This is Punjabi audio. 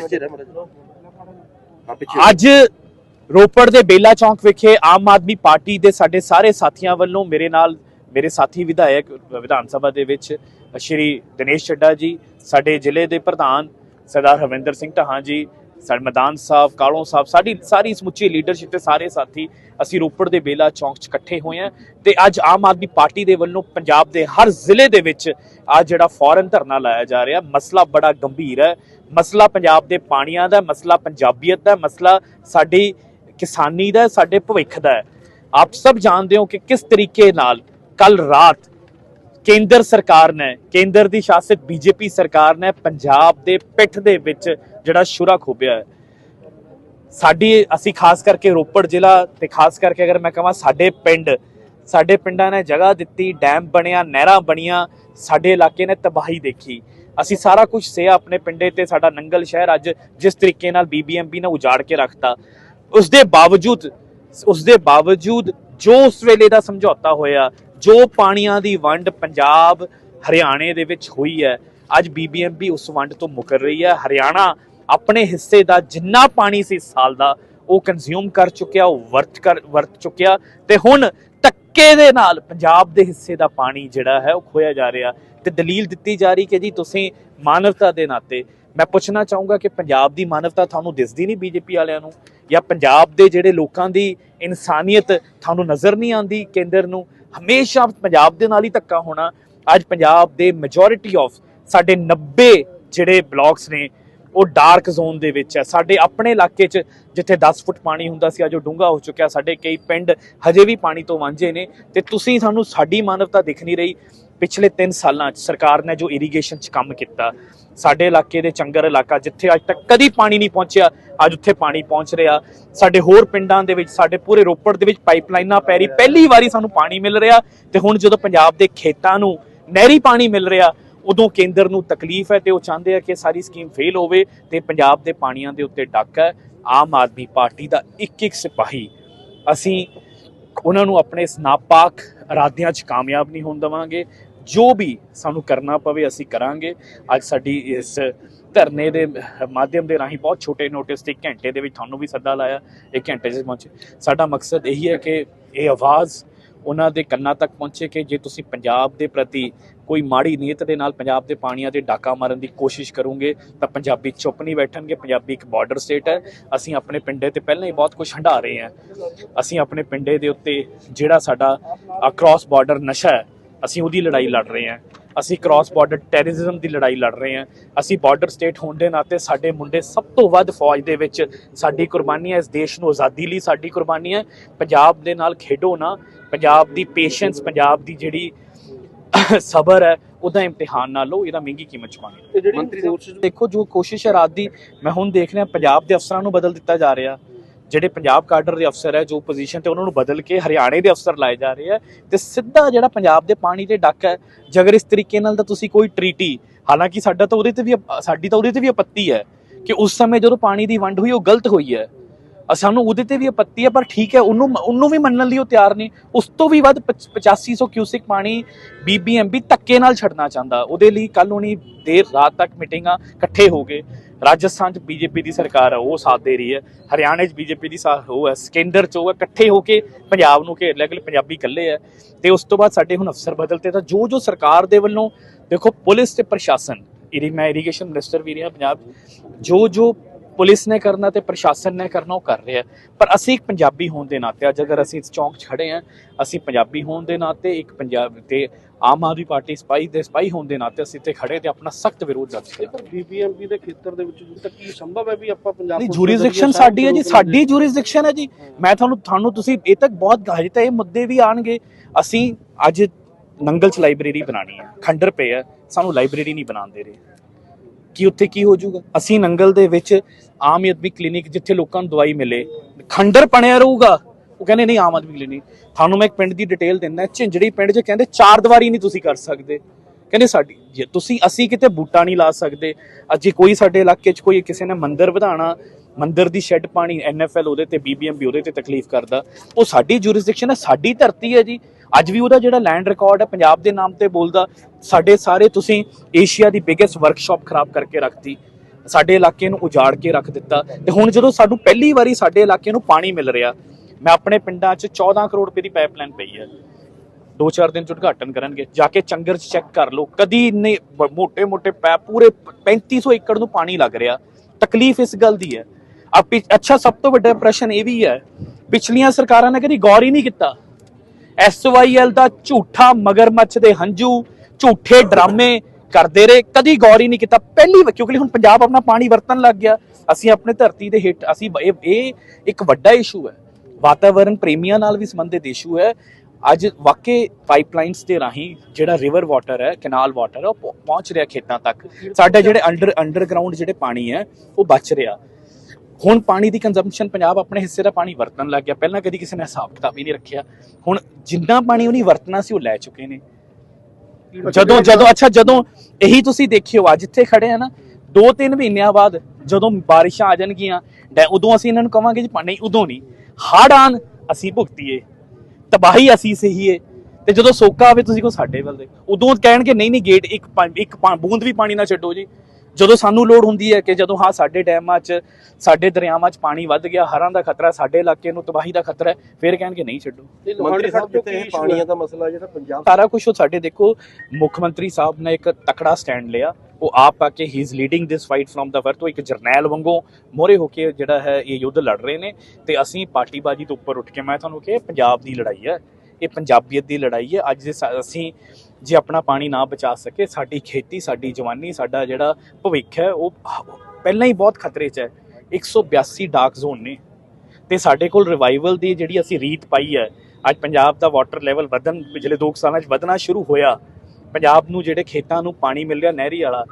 ਪਿੱਛੇ ਰਹਿ ਮੜਾ ਹਾਂ, ਪਿੱਛੇ ਅੱਜ ਰੋਪੜ ਦੇ ਬੇਲਾ ਚੌਂਕ ਵਿਖੇ ਆਮ ਆਦਮੀ ਪਾਰਟੀ ਦੇ ਸਾਡੇ ਸਾਰੇ ਸਾਥੀਆਂ ਵੱਲੋਂ ਮੇਰੇ ਨਾਲ ਮੇਰੇ ਸਾਥੀ ਵਿਧਾਇਕ, ਵਿਧਾਨ ਸਭਾ ਦੇ ਵਿੱਚ ਸ਼੍ਰੀ ਦਿਨੇਸ਼ ਚੱਡਾ ਜੀ, ਸਾਡੇ ਜ਼ਿਲ੍ਹੇ ਦੇ ਪ੍ਰਧਾਨ ਸਰਦਾਰ ਹਰਵਿੰਦਰ ਸਿੰਘ ਢਾਹਾਂ ਜੀ ਸਾਡੇ ਮੈਦਾਨ ਸਾਹਿਬ, ਕਾਲੋਂ ਸਾਹਿਬ, ਸਾਡੀ ਸਾਰੀ ਸਮੁੱਚੀ ਲੀਡਰਸ਼ਿਪ ਤੇ ਸਾਰੇ ਸਾਥੀ ਅਸੀਂ ਰੋਪੜ ਦੇ ਬੇਲਾ ਚੌਂਕ 'ਚ ਇਕੱਠੇ ਹੋਏ ਹਾਂ ਤੇ ਅੱਜ ਆਮ ਆਦਮੀ ਪਾਰਟੀ ਦੇ ਵੱਲੋਂ ਪੰਜਾਬ ਦੇ ਹਰ ਜ਼ਿਲ੍ਹੇ ਦੇ ਵਿੱਚ ਅੱਜ ਜਿਹੜਾ ਫੌਰਨ ਧਰਨਾ ਲਾਇਆ ਜਾ ਰਿਹਾ। ਮਸਲਾ ਬੜਾ ਗੰਭੀਰ ਹੈ। ਮਸਲਾ ਪੰਜਾਬ ਦੇ ਪਾਣੀਆਂ ਦਾ ਮਸਲਾ ਪੰਜਾਬੀਅਤ ਦਾ ਮਸਲਾ ਸਾਡੀ ਕਿਸਾਨੀ ਦਾ ਸਾਡੇ ਭਵਿੱਖ ਦਾ ਹੈ। ਆਪ ਸਭ ਜਾਣਦੇ ਹੋ ਕਿ ਕਿਸ ਤਰੀਕੇ ਨਾਲ ਕੱਲ ਰਾਤ ਕੇਂਦਰ ਸਰਕਾਰ ਨੇ, ਕੇਂਦਰ ਦੀ ਸ਼ਾਸਿਤ ਬੀਜੇਪੀ ਸਰਕਾਰ ਨੇ ਪੰਜਾਬ ਦੇ ਪਿੱਠ ਦੇ ਵਿੱਚ ਜਿਹੜਾ ਸ਼ੁਰਾ ਖੋਬਿਆ ਹੈ। ਸਾਡੀ, ਅਸੀਂ ਖਾਸ ਕਰਕੇ ਰੋਪੜ ਜ਼ਿਲ੍ਹਾ ਤੇ ਖਾਸ ਕਰਕੇ ਅਗਰ ਮੈਂ ਕਹਾਂ ਸਾਡੇ ਪਿੰਡ, ਸਾਡੇ ਪਿੰਡਾਂ ਨੇ ਜਗ੍ਹਾ ਦਿੱਤੀ, ਡੈਮ ਬਣਿਆ, ਨਹਿਰਾਂ ਬਣੀਆਂ, ਸਾਡੇ ਇਲਾਕੇ ਨੇ ਤਬਾਹੀ ਦੇਖੀ। ਅਸੀਂ ਸਾਰਾ ਕੁਝ ਸਿਆ ਆਪਣੇ ਪਿੰਡੇ ਤੇ, ਸਾਡਾ ਨੰਗਲ ਸ਼ਹਿਰ ਅੱਜ ਜਿਸ ਤਰੀਕੇ ਨਾਲ ਬੀਬੀਐਮਬੀ ਨੇ ਉਜਾੜ ਕੇ ਰੱਖਤਾ। ਉਸ ਦੇ ਬਾਵਜੂਦ, ਉਸ ਦੇ ਬਾਵਜੂਦ ਜੋ ਉਸ ਵੇਲੇ ਦਾ ਸਮਝੌਤਾ ਹੋਇਆ, ਜੋ ਪਾਣੀਆਂ ਦੀ ਵੰਡ ਪੰਜਾਬ, ਹਰਿਆਣੇ ਦੇ ਵਿੱਚ ਹੋਈ ਹੈ, ਅੱਜ ਬੀਬੀਐਮਬੀ ਉਸ ਵੰਡ ਤੋਂ ਮੁਕਰ ਰਹੀ ਹੈ। ਹਰਿਆਣਾ ਆਪਣੇ ਹਿੱਸੇ ਦਾ ਜਿੰਨਾ ਪਾਣੀ ਸੀ ਇਸ ਸਾਲ ਦਾ, ਉਹ ਕੰਜ਼ਿਊਮ ਕਰ ਚੁੱਕਿਆ, ਉਹ ਵਰਤ ਕਰ, ਵਰਤ ਚੁੱਕਿਆ ਤੇ ਹੁਣ ਧੱਕੇ ਦੇ ਨਾਲ ਪੰਜਾਬ ਦੇ ਹਿੱਸੇ ਦਾ ਪਾਣੀ ਜਿਹੜਾ ਹੈ, ਉਹ ਖੋਇਆ ਜਾ ਰਿਹਾ ਤੇ ਦਲੀਲ ਦਿੱਤੀ ਜਾ ਰਹੀ ਕਿ ਜੀ ਤੁਸੀਂ ਮਾਨਵਤਾ ਦੇ ਨਾਤੇ, ਮੈਂ ਪੁੱਛਣਾ ਚਾਹੂੰਗਾ ਕਿ ਪੰਜਾਬ ਦੀ ਮਾਨਵਤਾ ਤੁਹਾਨੂੰ ਦਿਸਦੀ ਨਹੀਂ ਬੀਜੇਪੀ ਵਾਲਿਆਂ ਨੂੰ? ਜਾਂ ਪੰਜਾਬ ਦੇ ਜਿਹੜੇ ਲੋਕਾਂ ਦੀ ਇਨਸਾਨੀਅਤ ਤੁਹਾਨੂੰ ਨਜ਼ਰ ਨਹੀਂ ਆਉਂਦੀ ਕੇਂਦਰ ਨੂੰ? ਹਮੇਸ਼ਾ ਪੰਜਾਬ ਦੇ ਨਾਲ ਹੀ ਧੱਕਾ ਹੋਣਾ, ਅੱਜ ਪੰਜਾਬ ਦੇ ਮੈਜੋਰਿਟੀ ਆਫ ਸਾਡੇ 90 ਜਿਹੜੇ ਬਲਾਕਸ ਨੇ ਉਹ ਡਾਰਕ ਜ਼ੋਨ ਦੇ ਵਿੱਚ ਹੈ। ਸਾਡੇ ਆਪਣੇ ਇਲਾਕੇ 'ਚ ਜਿੱਥੇ 10 ਫੁੱਟ ਪਾਣੀ ਹੁੰਦਾ ਸੀ, ਅੱਜ ਉਹ ਡੂੰਘਾ ਹੋ ਚੁੱਕਿਆ। ਸਾਡੇ ਕਈ ਪਿੰਡ ਹਜੇ ਵੀ ਪਾਣੀ ਤੋਂ ਵਾਂਝੇ ਨੇ ਤੇ ਤੁਸੀਂ ਸਾਨੂੰ ਸਾਡੀ ਮਾਨਵਤਾ ਦਿਖ ਨਹੀਂ ਰਹੀ ਪਿਛਲੇ 3 ਸਾਲਾਂ 'ਚ ਸਰਕਾਰ ਨੇ ਜੋ ਇਰੀਗੇਸ਼ਨ 'ਚ ਕੰਮ ਕੀਤਾ। ਸਾਡੇ ਇਲਾਕੇ ਦੇ ਚੰਗਰ ਇਲਾਕਾ ਜਿੱਥੇ ਅੱਜ ਤੱਕ ਕਦੀ ਪਾਣੀ ਨਹੀਂ ਪਹੁੰਚਿਆ, ਅੱਜ ਉੱਥੇ ਪਾਣੀ ਪਹੁੰਚ ਰਿਹਾ। ਸਾਡੇ ਹੋਰ ਪਿੰਡਾਂ ਦੇ ਵਿੱਚ, ਸਾਡੇ ਪੂਰੇ ਰੋਪੜ ਦੇ ਵਿੱਚ ਪਾਈਪਲਾਈਨਾਂ ਪੈ ਰਹੀ। ਪਹਿਲੀ ਵਾਰੀ ਸਾਨੂੰ ਪਾਣੀ ਮਿਲ ਰਿਹਾ ਤੇ ਹੁਣ ਜਦੋਂ ਪੰਜਾਬ ਦੇ ਖੇਤਾਂ ਨੂੰ ਨਹਿਰੀ ਪਾਣੀ ਮਿਲ ਰਿਹਾ ਉਦੋਂ ਕੇਂਦਰ ਨੂੰ ਤਕਲੀਫ ਹੈ ਤੇ ਉਹ ਚਾਹੁੰਦੇ ਆ ਕਿ ਸਾਰੀ ਸਕੀਮ ਫੇਲ ਹੋਵੇ ਤੇ ਪੰਜਾਬ ਦੇ ਪਾਣੀਆਂ ਦੇ ਉੱਤੇ ਡੱਕ ਹੈ। ਆਮ ਆਦਮੀ ਪਾਰਟੀ ਦਾ ਇੱਕ ਇੱਕ ਸਿਪਾਹੀ। ਅਸੀਂ ਉਹਨਾਂ ਨੂੰ ਆਪਣੇ ਇਸ ਨਾਪਾਕ ਇਰਾਦਿਆਂ 'ਚ ਕਾਮਯਾਬ ਨਹੀਂ ਹੋਣ ਦੇਵਾਂਗੇ। ਜੋ ਵੀ ਸਾਨੂੰ ਕਰਨਾ ਪਵੇ ਅਸੀਂ ਕਰਾਂਗੇ। ਅੱਜ ਸਾਡੀ ਇਸ ਧਰਨੇ ਦੇ ਮਾਧਿਅਮ ਦੇ ਰਾਹੀਂ ਬਹੁਤ ਛੋਟੇ ਨੋਟਿਸ ਤੇ ਇੱਕ ਘੰਟੇ ਦੇ ਵਿੱਚ ਤੁਹਾਨੂੰ ਵੀ ਸੱਦਾ ਲਾਇਆ। ਇੱਕ ਘੰਟੇ 'ਚ ਪਹੁੰਚੇ। ਸਾਡਾ ਮਕਸਦ ਇਹੀ ਹੈ ਕਿ ਇਹ ਆਵਾਜ਼ ਉਹਨਾਂ ਦੇ ਕੰਨਾਂ ਤੱਕ ਪਹੁੰਚੇ ਕਿ ਜੇ ਤੁਸੀਂ ਪੰਜਾਬ ਦੇ ਪ੍ਰਤੀ ਕੋਈ ਮਾੜੀ ਨੀਅਤ ਦੇ ਨਾਲ ਪੰਜਾਬ ਦੇ ਪਾਣੀਆਂ ਤੇ ਡਾਕਾ ਮਾਰਨ ਦੀ ਕੋਸ਼ਿਸ਼ ਕਰੋਗੇ, ਤਾਂ ਪੰਜਾਬੀ ਚੁੱਪ ਨਹੀਂ ਬੈਠਣਗੇ, ਪੰਜਾਬੀ ਇੱਕ ਬਾਰਡਰ ਸਟੇਟ ਹੈ। ਅਸੀਂ ਆਪਣੇ ਪਿੰਡੇ ਤੇ ਪਹਿਲਾਂ ਹੀ ਬਹੁਤ ਕੁਝ ਹੰਢਾ ਰਹੇ ਹਾਂ। ਅਸੀਂ ਆਪਣੇ ਪਿੰਡੇ ਦੇ ਉੱਤੇ ਜਿਹੜਾ ਸਾਡਾ ਕ੍ਰਾਸ ਬਾਰਡਰ ਨਸ਼ਾ ਹੈ ਅਸੀਂ ਉਹਦੀ ਲੜਾਈ ਲੜ ਰਹੇ ਹਾਂ। ਅਸੀਂ ਕ੍ਰਾਸ ਬਾਰਡਰ ਟੈਰਰਿਜ਼ਮ ਦੀ ਲੜਾਈ ਲੜ ਰਹੇ ਹਾਂ। ਅਸੀਂ ਬਾਰਡਰ ਸਟੇਟ ਹੋਣ ਦੇ ਨਾਤੇ ਸਾਡੇ ਮੁੰਡੇ ਸਭ ਤੋਂ ਵੱਧ ਫੌਜ ਦੇ ਵਿੱਚ ਸਾਡੀ ਕੁਰਬਾਨੀ ਹੈ। ਇਸ ਦੇਸ਼ ਨੂੰ ਆਜ਼ਾਦੀ ਲਈ ਸਾਡੀ ਕੁਰਬਾਨੀ ਹੈ। ਪੰਜਾਬ ਦੇ ਨਾਲ ਖੇਡੋ ਨਾ। ਪੰਜਾਬ ਦੀ ਪੇਸ਼ੈਂਸ ਪੰਜਾਬ ਦੀ ਜਿਹੜੀ ਸਬਰ ਹੈ ਉਹਦਾ ਇਮਤਿਹਾਨ ਨਾ ਲਓ। ਇਹਦਾ ਮਹਿੰਗੀ ਕੀਮਤ ਜਿਹੜੀ ਮੰਤਰੀ ਦੇਖੋ ਜੋ ਕੋਸ਼ਿਸ਼ ਹੈ ਰਾਤ ਦੀ ਮੈਂ ਹੁਣ ਦੇਖ ਰਿਹਾ ਪੰਜਾਬ ਦੇ ਅਫਸਰਾਂ ਨੂੰ ਬਦਲ ਦਿੱਤਾ ਜਾ ਰਿਹਾ। ਜਿਹੜੇ ਪੰਜਾਬ ਕਾਡਰ ਦੇ ਅਫਸਰ ਹੈ, ਜੋ ਪੋਜੀਸ਼ਨ ਤੇ ਉਹਨਾਂ ਨੂੰ ਬਦਲ ਕੇ ਹਰਿਆਣੇ ਦੇ ਅਫਸਰ ਲਾਏ ਜਾ ਰਹੇ ਆ, ਤੇ ਸਿੱਧਾ ਜਿਹੜਾ ਪੰਜਾਬ ਦੇ ਪਾਣੀ ਤੇ ਡੱਕ ਹੈ ਜੇ ਅਗਰ ਇਸ ਤਰੀਕੇ ਨਾਲ ਤਾਂ ਤੁਸੀਂ ਕੋਈ ਟ੍ਰੀਟੀ ਹਾਲਾਂਕਿ ਸਾਡਾ ਤਾਂ ਉਹਦੇ ਤੇ ਵੀ ਸਾਡੀ ਤਾਂ ਉਹਦੇ ਤੇ ਵੀ ਆਪੱਤੀ ਹੈ ਕਿ ਉਸ ਸਮੇਂ ਜਦੋਂ ਪਾਣੀ ਦੀ ਵੰਡ ਹੋਈ, ਉਹ ਗਲਤ ਹੋਈ ਹੈ। ਸਾਨੂੰ ਉਹਦੇ ਤੇ ਵੀ ਆਪੱਤੀ ਹੈ ਪਰ ਠੀਕ ਹੈ, ਉਹਨੂੰ ਉਹਨੂੰ ਵੀ ਮੰਨਣ ਲਈ ਉਹ ਤਿਆਰ ਨਹੀਂ। ਉਸ ਤੋਂ ਵੀ ਵੱਧ ਪਚ- 8500 ਕਿਊਸਿਕ ਪਾਣੀ ਬੀਬੀਐਮਬੀ ਧੱਕੇ ਨਾਲ ਛੱਡਣਾ ਚਾਹੁੰਦਾ। ਉਹਦੇ ਲਈ ਕੱਲ ਹੋਣੀ ਦੇਰ ਰਾਤ ਤੱਕ ਮੀਟਿੰਗਾਂ ਇਕੱਠੇ ਹੋ ਗਏ। ਰਾਜਸਥਾਨ 'ਚ ਬੀਜੇਪੀ ਦੀ ਸਰਕਾਰ ਹੈ ਉਹ ਸਾਥ ਦੇ ਰਹੀ ਹੈ। ਹਰਿਆਣੇ 'ਚ ਬੀਜੇਪੀ ਦੀ ਸਾਥ ਉਹ ਹੈ ਕੇਂਦਰ 'ਚ ਉਹ ਹੈ ਇਕੱਠੇ ਹੋ ਕੇ ਪੰਜਾਬ ਨੂੰ ਘੇਰ ਲਿਆ ਕਿ ਪੰਜਾਬੀ ਇਕੱਲੇ ਹੈ ਤੇ ਉਸ ਤੋਂ ਬਾਅਦ ਸਾਡੇ ਹੁਣ ਅਫਸਰ ਬਦਲਤੇ ਤਾਂ ਜੋ ਜੋ ਸਰਕਾਰ ਦੇ ਵੱਲੋਂ ਦੇਖੋ, ਪੁਲਿਸ ਤੇ ਪ੍ਰਸ਼ਾਸਨ, ਇਰੀ, ਮੈਂ ਇਰੀਗੇਸ਼ਨ ਮਿਨਿਸਟਰ ਵੀ ਰਿਹਾ ਪੰਜਾਬ ਜੋ ਜੋ ਪੁਲਿਸ ਨੇ ਕਰਨਾ ਤੇ ਪ੍ਰਸ਼ਾਸਨ ਨੇ ਕਰਨਾ ਉਹ ਕਰ ਰਿਹਾ। ਪਰ ਅਸੀਂ ਇੱਕ ਪੰਜਾਬੀ ਹੋਣ ਦੇ ਨਾਤੇ ਅੱਜ ਅਗਰ ਅਸੀਂ ਇਸ ਚੌਂਕ 'ਚ ਖੜੇ ਹਾਂ ਅਸੀਂ ਪੰਜਾਬੀ ਹੋਣ ਦੇ ਨਾਤੇ ਇੱਕ ਪੰਜਾਬ ਤੇ ਆਮ ਆਦਮੀ ਪਾਰਟੀ ਸਪਾਈ ਦੇ ਸਪਾਈ ਹੋਣ ਦੇ ਨਾਤੇ ਅਸੀਂ ਇੱਥੇ ਖੜੇ ਤੇ ਆਪਣਾ ਸਖਤ ਵਿਰੋਧ ਦਰਜ ਪਰ ਬੀਬੀਐਮਪੀ ਦੇ ਖੇਤਰ ਦੇ ਵਿੱਚ ਜਦੋਂ ਤੱਕ ਕੀ ਸੰਭਵ ਹੈ ਵੀ ਆਪਾਂ ਪੰਜਾਬ ਨਹੀਂ ਜੂਰਿਸਡਿਕਸ਼ਨ ਸਾਡੀ ਹੈ ਜੀ ਸਾਡੀ ਜੂਰਿਸਡਿਕਸ਼ਨ ਹੈ ਜੀ। ਮੈਂ ਤੁਹਾਨੂੰ ਤੁਹਾਨੂੰ ਤੁਸੀਂ ਇਹ ਤੱਕ ਬਹੁਤ ਹਜੇ ਤਾਂ ਇਹ ਮੁੱਦੇ ਵੀ ਆਣਗੇ ਅਸੀਂ ਅੱਜ ਨੰਗਲ ਚ ਲਾਇਬ੍ਰੇਰੀ ਬਣਾਣੀ ਹੈ ਖੰਡਰ ਪਏ ਹੈ ਸਾਨੂੰ ਲਾਇਬ੍ਰੇਰੀ ਨਹੀਂ ਬਣਾਉਣ ਦੇ ਰਹੇ। ਕੀ ਉੱਥੇ ਕੀ ਹੋ ਜਾਊਗਾ? ਅਸੀਂ ਨੰਗਲ ਦੇ ਵਿੱਚ ਆਮ ਆਦਮੀ ਕਲੀਨਿਕ ਜਿੱਥੇ ਲੋਕਾਂ ਨੂੰ ਦਵਾਈ ਮਿਲੇ, ਖੰਡਰ ਬਣਿਆ ਰਹੂਗਾ। ਉਹ ਕਹਿੰਦੇ, ਨਹੀਂ, ਆਮ ਆਦਮੀ ਕਲੀਨਿਕ, ਤੁਹਾਨੂੰ ਮੈਂ ਇੱਕ ਪਿੰਡ ਦੀ ਡਿਟੇਲ ਦਿੰਦਾ, ਝਿੰਜੜੀ ਪਿੰਡ 'ਚ ਕਹਿੰਦੇ, ਚਾਰ ਦੀਵਾਰੀ ਨਹੀਂ ਤੁਸੀਂ ਕਰ ਸਕਦੇ। ਕਹਿੰਦੇ, ਸਾਡੀ, ਜੇ ਤੁਸੀਂ, ਅਸੀਂ ਕਿਤੇ ਬੂਟਾ ਨਹੀਂ ਲਾ ਸਕਦੇ ਅੱਜ ਜੇ ਕੋਈ ਸਾਡੇ ਇਲਾਕੇ 'ਚ ਕੋਈ ਕਿਸੇ ਨੇ ਮੰਦਿਰ ਵਧਾਣਾ ਮੰਦਿਰ ਦੀ ਸ਼ੈੱਡ ਪਾਣੀ ਐਨਐਫਐਲ ਉਹਦੇ ਤੇ ਬੀਬੀਐਮਬੀ ਉਹਦੇ ਤੇ ਤਕਲੀਫ ਕਰਦਾ, ਉਹ ਸਾਡੀ ਜੁਰਿਸਡਿਕਸ਼ਨ ਹੈ, ਸਾਡੀ ਧਰਤੀ ਹੈ ਜੀ। ਅੱਜ ਵੀ ਉਹਦਾ ਜਿਹੜਾ ਲੈਂਡ ਰਿਕਾਰਡ ਹੈ, ਪੰਜਾਬ ਦੇ ਨਾਮ ਤੇ ਬੋਲਦਾ, ਸਾਡੇ ਸਾਰੇ ਤੁਸੀਂ ਏਸ਼ੀਆ ਦੀ ਬਿਗੇਸਟ ਵਰਕਸ਼ਾਪ ਖਰਾਬ ਕਰਕੇ ਰੱਖਤੀ, ਸਾਡੇ ਇਲਾਕੇ ਨੂੰ ਉਜਾੜ ਕੇ ਰੱਖ ਦਿੱਤਾ ਤੇ ਹੁਣ ਜਦੋਂ ਸਾਨੂੰ ਪਹਿਲੀ ਵਾਰੀ ਸਾਡੇ ਇਲਾਕੇ ਨੂੰ ਪਾਣੀ ਮਿਲ ਰਿਹਾ, ਮੈਂ ਆਪਣੇ ਪਿੰਡਾਂ 'ਚ 14 ਕਰੋੜ ਰੁਪਏ ਦੀ ਪਾਈਪਲਾਈਨ ਪਈ ਹੈ। 2-4 ਦਿਨ ਚ ਉਦਘਾਟਨ ਕਰਨਗੇ, ਜਾ ਕੇ ਚੰਗਰ ਚ ਚੈੱਕ ਕਰ ਲਓ, ਕਦੀ ਇੰਨੇ ਮੋٹے-ਮੋٹے ਪੈ, ਪੂਰੇ 3500 ਏਕੜ ਨੂੰ ਪਾਣੀ ਲੱਗ ਰਿਹਾ, ਤਕਲੀਫ ਇਸ ਗੱਲ ਦੀ ਹੈ। ਆ ਅੱਛਾ, ਸਭ ਤੋਂ ਵੱਡਾ ਪ੍ਰਸ਼ਨ ਇਹ ਵੀ ਹੈ, ਪਿਛਲੀਆਂ ਸਰਕਾਰਾਂ ਨੇ ਕਦੀ ਗੌਰ ਹੀ ਨਹੀਂ ਕੀਤਾ। ਐਸਵਾਈਐਲ ਦਾ ਝੂਠਾ ਮਗਰਮੱਛ ਦੇ ਹੰਝੂ ਝੂਠੇ ਡਰਾਮੇ ਕਰਦੇ ਰਹੇ। ਕਦੀ ਗੌਰ ਹੀ ਨਹੀਂ ਕੀਤਾ। ਪਹਿਲੀ ਵਾਰ ਕਿਉਂਕਿ ਹੁਣ ਪੰਜਾਬ ਆਪਣਾ ਪਾਣੀ ਵਰਤਣ ਲੱਗ ਗਿਆ। ਅਸੀਂ ਆਪਣੇ ਧਰਤੀ ਦੇ ਹੇਠ ਅਸੀਂ ਇਹ ਇਹ ਇੱਕ ਵੱਡਾ ਇਸ਼ੂ ਹੈ। ਵਾਤਾਵਰਣ ਪ੍ਰੇਮੀਆਂ ਨਾਲ ਵੀ ਸੰਬੰਧਿਤ ਇਸ਼ੂ ਹੈ। ਅੱਜ ਵਾਕਈ ਪਾਈਪਲਾਈਨਸ ਦੇ ਰਾਹੀਂ ਜਿਹੜਾ ਰਿਵਰ ਵਾਟਰ ਹੈ ਕੈਨਾਲ ਵਾਟਰ ਹੈ ਉਹ ਪਹੁੰ- ਪਹੁੰਚ ਰਿਹਾ ਖੇਤਾਂ ਤੱਕ। ਸਾਡੇ ਜਿਹੜੇ ਅੰਡਰ ਅੰਡਰਗਰਾਉਂਡ ਜਿਹੜੇ ਪਾਣੀ ਹੈ ਉਹ ਬਚ ਰਿਹਾ। ਹੁਣ ਪਾਣੀ ਦੀ ਕੰਜ਼ੰਪਸ਼ਨ ਪੰਜਾਬ ਆਪਣੇ ਹਿੱਸੇ ਦਾ ਪਾਣੀ ਵਰਤਣ ਲੱਗ ਗਿਆ। ਪਹਿਲਾਂ ਕਦੀ ਕਿਸੇ ਨੇ ਹਿਸਾਬ ਕਿਤਾਬ ਹੀ ਨਹੀਂ ਰੱਖਿਆ। ਹੁਣ ਜਿੰਨਾ ਪਾਣੀ ਉਹਨੇ ਵਰਤਣਾ ਸੀ, ਉਹ ਲੈ ਚੁੱਕੇ ਨੇ। ਜਦੋਂ ਜਦੋਂ, ਅੱਛਾ, ਜਦੋਂ ਇਹੀ ਤੁਸੀਂ ਦੇਖਿਓ, ਅੱਜ ਇੱਥੇ ਖੜੇ ਆ ਨਾ ਦੋ ਤਿੰਨ ਮਹੀਨਿਆਂ ਬਾਅਦ ਜਦੋਂ ਬਾਰਿਸ਼ਾਂ ਆ ਜਾਣਗੀਆਂ ਉਦੋਂ ਅਸੀਂ ਇਹਨਾਂ ਨੂੰ ਕਵਾਂਗੇ ਜੀ ਪਾ- ਨਹੀਂ, ਉਦੋਂ ਨਹੀਂ। ਹੜ ਆਉਣ, ਅਸੀਂ ਭੁਗਤੀਏ। ਤਬਾਹੀ ਅਸੀਂ ਸਹੀਏ। ਤੇ ਜਦੋਂ ਸੋਕਾ ਆਵੇ, ਤੁਸੀਂ ਕੋ ਸਾਡੇ ਵੱਲ ਦੇ। ਉਦੋਂ ਕਹਿਣਗੇ, ਨਹੀਂ ਨਹੀਂ, ਗੇਟ ਇੱਕ ਇੱਕ ਬੂੰਦ ਵੀ ਪਾਣੀ ਨਾ ਛੱਡੋ ਜੀ। ਜਦੋਂ ਸਾਨੂੰ ਲੋੜ ਹੁੰਦੀ ਹੈ ਕਿ ਜਦੋਂ ਹਾਂ ਸਾਡੇ ਡੈਮਾਂ 'ਚ ਸਾਡੇ ਦਰਿਆਵਾਂ 'ਚ ਪਾਣੀ ਵੱਧ ਗਿਆ ਹੜ੍ਹਾਂ ਦਾ ਖਤਰਾ ਸਾਡੇ ਇਲਾਕੇ ਨੂੰ ਤਬਾਹੀ ਦਾ ਖਤਰਾ ਹੈ ਫਿਰ ਕਹਿਣਗੇ ਨਹੀਂ ਛੱਡੋ। ਤੇ ਲੋਹਾਂਡੇ ਮੰਤਰੀ ਸਾਹਿਬ ਖੜ੍ਹ ਤੋਂ ਜਿੱਥੇ ਕੀ ਪਾਣੀਆਂ ਦਾ ਮਸਲਾ ਜਿਹੜਾ ਪੰਜਾਬ ਸਾਰਾ ਕੁਝ ਉਹ ਸਾਡੇ ਦੇਖੋ ਮੁੱਖ ਮੰਤਰੀ ਸਾਹਿਬ ਨੇ ਇੱਕ ਤਕੜਾ ਸਟੈਂਡ ਲਿਆ ਉਹ ਆਪ ਆ ਕੇ ਹੀ is leading this fight from the word ਉਹ ਇੱਕ ਜਰਨੈਲ ਵਾਂਗੂ ਮੋਰੇ ਹੋ ਕੇ ਜਿਹੜਾ ਹੈ ਇਹ ਯੁੱਧ ਲੜ ਰਹੇ ਨੇ। ਤੇ ਅਸੀਂ ਪਾਰਟੀਬਾਜ਼ੀ ਤੋਂ ਉੱਪਰ ਉੱਠ ਕੇ ਮੈਂ ਤੁਹਾਨੂੰ ਕਿਹਾ ਇਹ ਪੰਜਾਬ ਦੀ ਲੜਾਈ ਹੈ ਇਹ ਪੰਜਾਬੀਅਤ ਦੀ ਲੜਾਈ ਹੈ। ਅੱਜ ਸਾ- ਅਸੀਂ ਜੇ ਆਪਣਾ ਪਾਣੀ ਨਾ ਬਚਾ ਸਕੇ, ਸਾਡੀ ਖੇਤੀ, ਸਾਡੀ ਜਵਾਨੀ, ਸਾਡਾ ਜਿਹੜਾ ਭਵਿੱਖ ਹੈ, ਉਹ ਪਹਿਲਾਂ ਹੀ ਬਹੁਤ ਖਤਰੇ 'ਚ ਹੈ। 182 ਡਾਰਕ ਜ਼ੋਨ ਨੇ। ਤੇ ਸਾਡੇ ਕੋਲ ਰਿਵਾਈਵਲ ਦੀ ਜਿਹੜੀ ਅਸੀਂ ਰੀਤ ਪਾਈ ਹੈ, ਅੱਜ ਪੰਜਾਬ ਦਾ ਵਾਟਰ ਲੈਵਲ ਵਧਣ, ਪਿਛਲੇ 2 ਸਾਲਾਂ 'ਚ ਵਧਣਾ ਸ਼ੁਰੂ ਹੋਇਆ। ਪੰਜਾਬ ਨੂੰ ਜਿਹੜੇ ਖੇਤਾਂ ਨੂੰ ਪਾਣੀ ਮਿਲ ਰਿਹਾ, ਨਹਿਰੀ ਵਾਲਾ